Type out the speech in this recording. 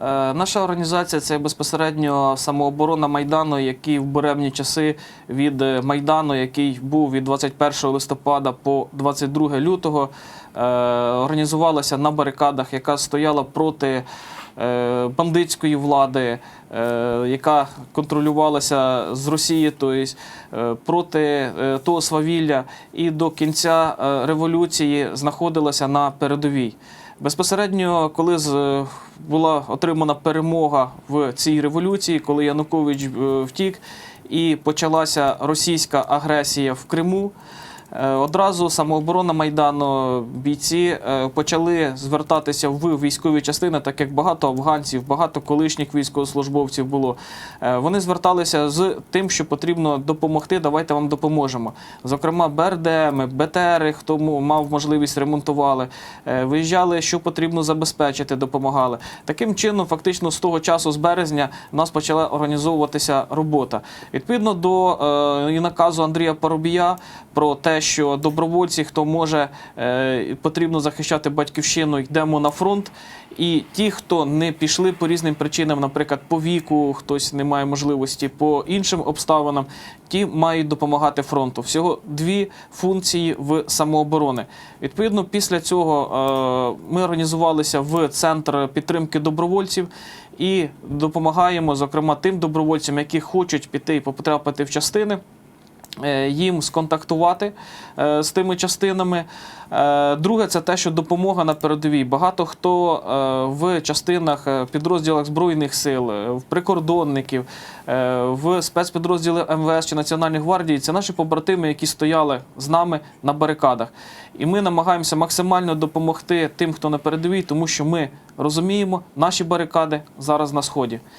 Е, Наша організація це безпосередньо самооборона Майдану, який в буремні часи від Майдану, який був від 21 листопада по 22 лютого, е, організувалася на барикадах, яка стояла проти бандитської влади, е, яка контролювалася з Росії, тобто е, проти е, того свавілля, і до кінця е, революції знаходилася на передовій. Безпосередньо, коли була отримана перемога в цій революції, коли Янукович е, втік і почалася російська агресія в Криму. Е, Одразу самооборона Майдану бійці е, почали звертатися в військові частини, так як багато афганців, багато колишніх військовослужбовців було. Е, Вони зверталися з тим, що потрібно допомогти. Давайте вам допоможемо. Зокрема, БРДМ, БТРи, хто мав можливість ремонтували, виїжджали, що потрібно забезпечити, допомагали. Таким чином, фактично, з того часу, з березня, у нас почала організовуватися робота. Відповідно до наказу Андрія Парубія про те, що добровольці, хто може, е, потрібно захищати батьківщину, йдемо на фронт. І ті, хто не пішли по різним причинам, наприклад, по віку, хтось не має можливості, по іншим обставинам, ті мають допомагати фронту. Всього дві функції в самооборони. Відповідно, після цього е, ми організувалися в центр підтримки добровольців і допомагаємо, зокрема, тим добровольцям, які хочуть піти і потрапити в частини. Е, Їм сконтактувати е, з тими частинами. Е, Друге, це те, що допомога на передовій. Багато хто в частинах, підрозділах Збройних сил, в прикордонників, в спецпідрозділи МВС чи Національної гвардії це наші побратими, які стояли з нами на барикадах. І ми намагаємося максимально допомогти тим, хто на передовій, тому що ми розуміємо, наші барикади зараз на сході.